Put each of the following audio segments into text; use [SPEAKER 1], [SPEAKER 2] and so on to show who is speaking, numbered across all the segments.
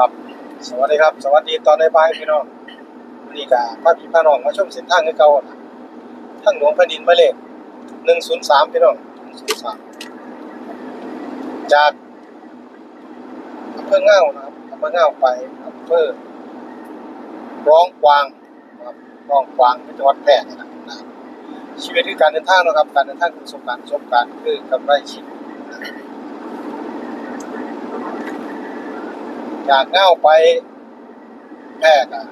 [SPEAKER 1] ครับ สวัสดีครับ สวัสดีตอนในบ่ายพี่น้องนนี้ก็พาพี่พาน้องมาชมเส้นทางคือเก่าน่ะทางหลวงแผ่นดินมาเลข103พี่น้อง103จากอำเภอเง่านะครับอำเภอเง่าไปอำเภอร้องกวางนะครับร้องกวางเป็นจังหวัดแพร่นะนะครับชีวิตคือการเดินทางนะครับ การเดินทางคือประสบการณ์ประสบการณ์คือกำไรชีวิตนะครับ จากเง่าไปแพร่กัน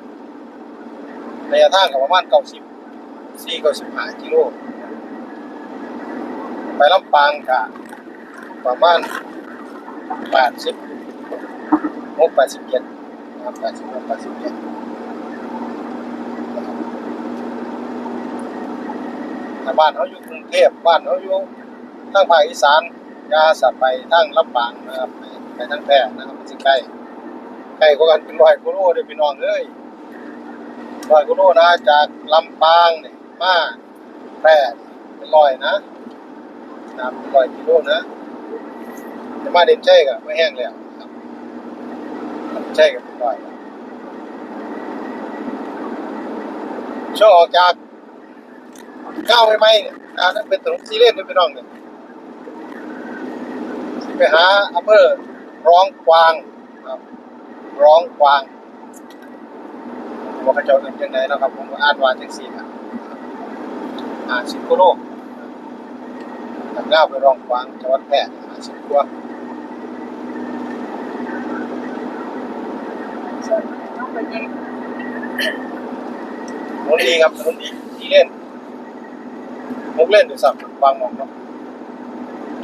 [SPEAKER 1] ระยะทางกับประมาณเก้าสิบสี่เก้าสิบห้ากิโลไปลำปางกะประมาณแปดสิบหกแปดสิบเจ็ดนะครับแปดสิบหกแปดสิบเจ็ดบ้านเขาอยู่กรุงเทพบ้านเขาอยู่ทางภาคอีสานยาสัตว์ไปทางลำปางนะครับไปไปทางแพร่นะครับมันสิใกล้ ไก่กว่ากันเป็นร้อยกิโลเด้อพี่น้องเอ้ยร้อยกิโลนะจากลำปางเนี่ยมาแพร่เป็นร้อยนะนะเป็นร้อยกิโลนะจะมาเด่นใช่กับไม่แห้งแล้วครับเด่นใช่กับเป็นร้อยช่วงออกจากก้าวไปไหมเนี่ยอ่าเป็นถนนซีเรียสเลยพี่น้องเนี่ยไปหาอำเภอร้องกวางครับ ร้องกวางว่าเขาเจ้าเอิ้นจังไดเนะครับผมอ่านว่าจังซี่ครับอ่าสิบกิโลจากลาไปร้องกวางจังหวัดแพร่อ่าสิบกว่า
[SPEAKER 2] ส่วนน้องเป็นยัง
[SPEAKER 1] ถนนดีครับถนนดีที่เล่นมุกเล่นหรือสับบางมองเนาะ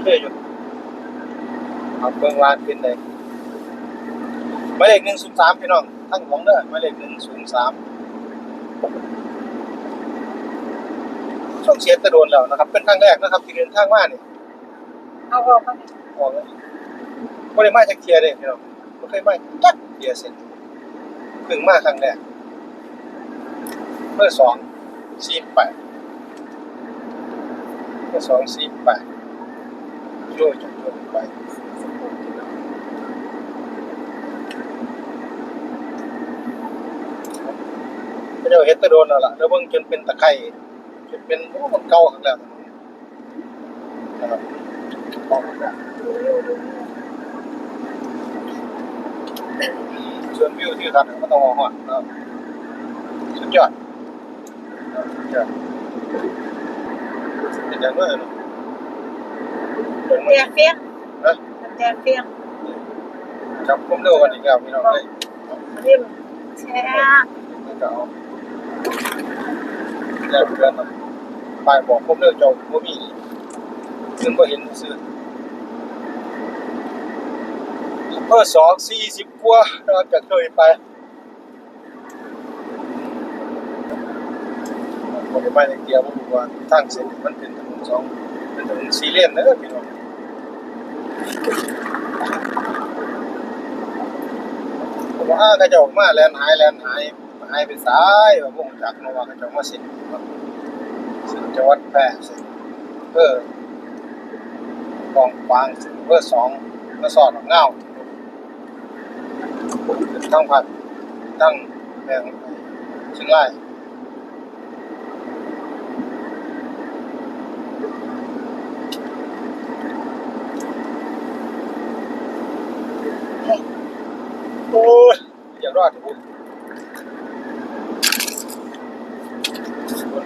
[SPEAKER 1] เท่อยู่เอาเบิ่งวานขึ้นเลย หมายเลขหนึ่งศูนย์สามพี่น้องทั้งหลวงเด้อหมายเลขหนึ่งศูนย์สามช่วงเสียตะโดนแล้วนะครับ เป็นครั้งแรกนะครับ ที่เดินทางมาเนี่ย
[SPEAKER 2] เอาออกมาเนี่ย
[SPEAKER 1] ออกเลยบ่ได้มาจากเทียเลยพี่น้องบ่เคยมาจักเทียเสร็จเพิ่งมาครั้งแรกเมื่อสองสี่แปดเมื่อสองสี่แปดโยยจนจนไป จะเฮ็ดแตะโดนแล้วล่ะแล้วเบิ่งจนเป็นตะไคร่จนเป็นโอ้มันเก่าครั้งแล้วนะครับส่วนวิวที่ทัศน์ก็ต้องหอดนะครับสุดยอดสุดยอดเป็นอย่างนั้นเนาะ
[SPEAKER 2] แจ
[SPEAKER 1] มาก
[SPEAKER 2] เฟี้ยง
[SPEAKER 1] นะ
[SPEAKER 2] แจกเฟี้ยง
[SPEAKER 1] จับผมเร็วกันอีกแล้วพี่น้องเลย
[SPEAKER 2] ริมแช่
[SPEAKER 1] แล้วก็เอา แยกเพื่อนมาปลายบอกผมเร็วเจ้าบ่มีซึ่งก็เห็นซื้อเพิ่สองสี่สิบกว่านะครับจากเคยไปผมไปในเกียร์ผมบอกว่าทางเส้นมันเป็นถนนสองเป็นถนนสี่เลนนะพี่น้องผมว่าอ้าเขาเจะออกมาแลนหายแลนหาย หายไปซ้ายว่าผมจักเนว่าเขาเจะมาสินสินจังหวัดแพร่สินเพื่อกองฟางสินเพื่อสองมาสอดเงาทั้งผัดตั้งแมงเชียงราย โอ้ยอย่ารอดทุก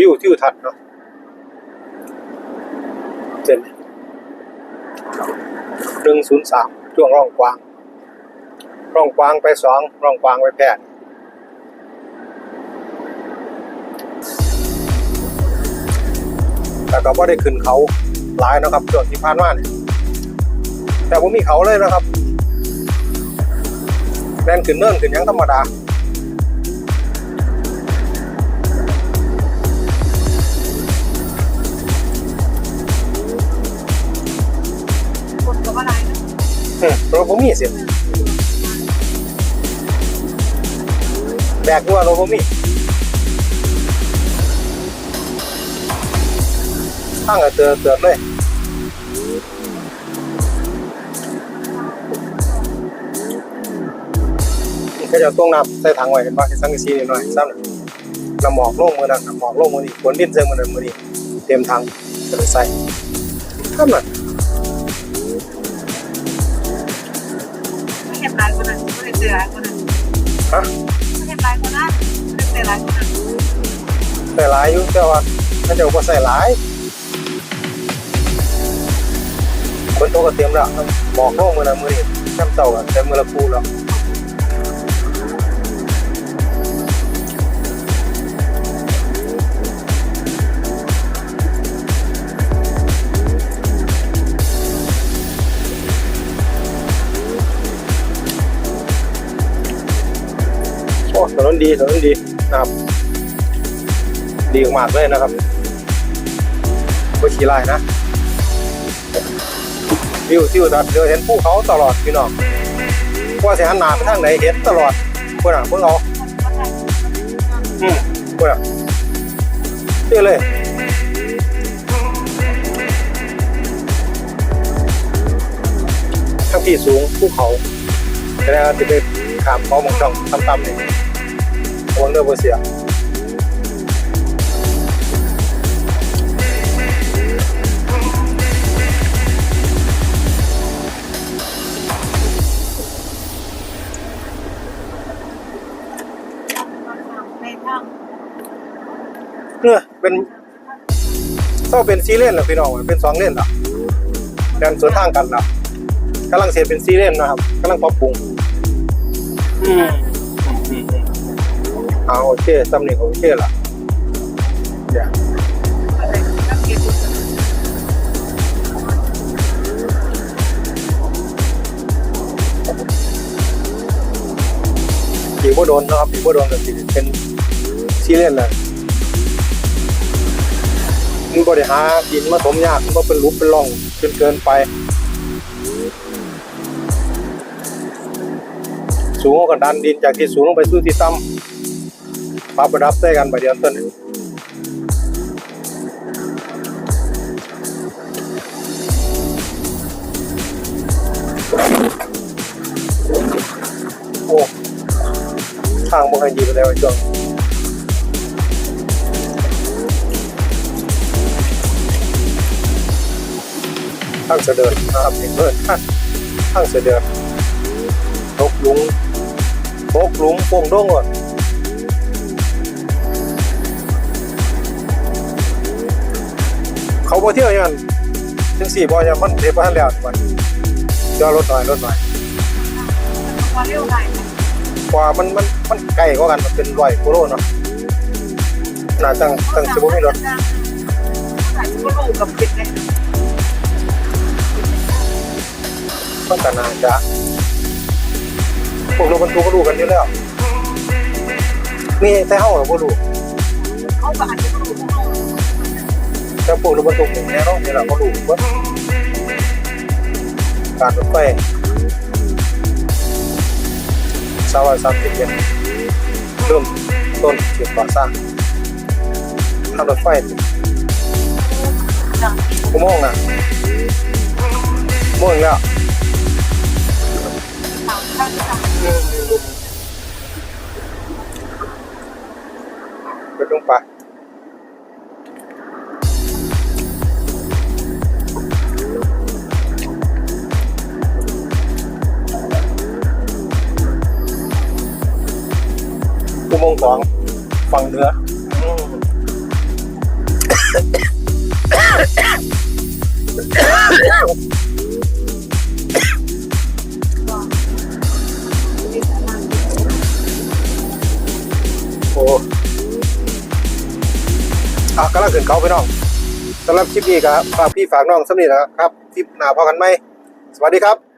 [SPEAKER 1] วิวทิวทัศน์เนาะเส้นหนึ่งศูนย์สามช่วงร่องกวาง ร่องกวางไปสองร่องกวางไปแปดแต่ก็บ่ได้ขึ้นเขาหลายนะครับช่วงที่ผ่านมาเนี่ยแต่ผมมีเขาเลยนะครับแล่นขึ้นเนินขึ้นยังธรรมดา
[SPEAKER 2] อื
[SPEAKER 1] มรถบ่มีเสียแบกว่ารถบ่มีข้งก็เตือนเตือนเลยก็จะต้องนับใส่ถังไว้กันบ้าสังกะสีนิดหน่อยซ้ำหน่อยน้ำหมอกลงมือนั้นน้ำหมอกลงมือนี้ฝนดินเซิงมือนั้นมือนี้เตรียมถังจะไปใส่ซ้ำหน่อย
[SPEAKER 2] เห็นลายคนนั้นไม่ได้เจอลายคนนั้น
[SPEAKER 1] ฮะ
[SPEAKER 2] ไม่เห็นลายคนนั้นไม่ได้เจอลายคนนั้น
[SPEAKER 1] ใส่หลายอยู่แต่ว่าถ้าจะว่าใส่หลายคนโตก็เตรียมแล้วหมอกโลกมือนะมือนี้น้ำเต่ากันเต็มมือละคูแล้ว นนดีถนนดีนะครับ ดีมากเลยนะครับไม่ขี่ไล่นะวิวทิวทัศน์เดี๋ยวเห็นภูเขาตลอดพี่น้องว่าสิหันหน้าไปทางไหนเห็นตลอดพวกน่ะพวกเราอืมพวกน่ะเที่ยวเลยทางที่สูงภูเขาแต่แล้วจะไปขามเขาหมองช่องต่ำๆนี่ระวังเรือบ่เสีย
[SPEAKER 2] ในทาง
[SPEAKER 1] เนี่ยเป็นต้องเป็นซีเลนนะพี่น้องเป็นสองเลนละเดินสวนทางกันละกำลังเสียเป็นซีเลนนะครับกำลังปรับปรุง อืมอืมอืม เอาโอเคตำหนิโอเคละเดี๋ยว
[SPEAKER 2] อะไรก็เก็บ
[SPEAKER 1] ปีกบ่โดนนะครับปีกบ่โดนกับสิเป็นซีเลนเลยมันบริหารดินมาถมยากมันบ่เป็นหลุมเป็นร่องจนเกินไปสูงกว่าดันดินจากที่สูงลงไปสู่ที่ต่ำ ปรับระดับใส่กันไปเดียวต้นงโอ้ทางบ่ให้ดีไปแล้วไอ้ช่วงทางเสด็จนะครับเห็นเพื่อนทางเสด็จตกหลุมตกหลุมโป่งด้งก่อน บ่เที่ยวอยังจังสี่บ่ยังมันเทปบ่ทันแล้วมันจอรถหน่อยรถหน่อย
[SPEAKER 2] ความเร็วไหน
[SPEAKER 1] กว่ามันมันมันไกลกว่ากันมันเป็นร้อยกิโลเนาะน่าจังจังสิบ่มีรถ
[SPEAKER 2] ไหนก็รู้กับปิดเลย
[SPEAKER 1] มันก็น่าจะพวกรถบรรทุกก็รู้กันอยู่แล้วมีแต่เฮาเราบ่รู้
[SPEAKER 2] เขาก็อาจจะ รู้เขา
[SPEAKER 1] พวกรถบรรทุกนี่แน่นอนนี่แหละบ่รู้ว่าการรถไฟสาวสามสิบเจ็ดเริ่มต้นเกี่ยวก่อสร้างทางรถไฟ
[SPEAKER 2] จัง
[SPEAKER 1] อุโมงนะมองแล้วไปลงไป งของฝั่งเหนืออืมโอ้อะกำลังขึ้นเขาไปน้องสำหรับคลิปนี้ครับฝากพี่ฝากน้องสำนีนะครับ คลิปหน้าพอกันไหม สวัสดีครับ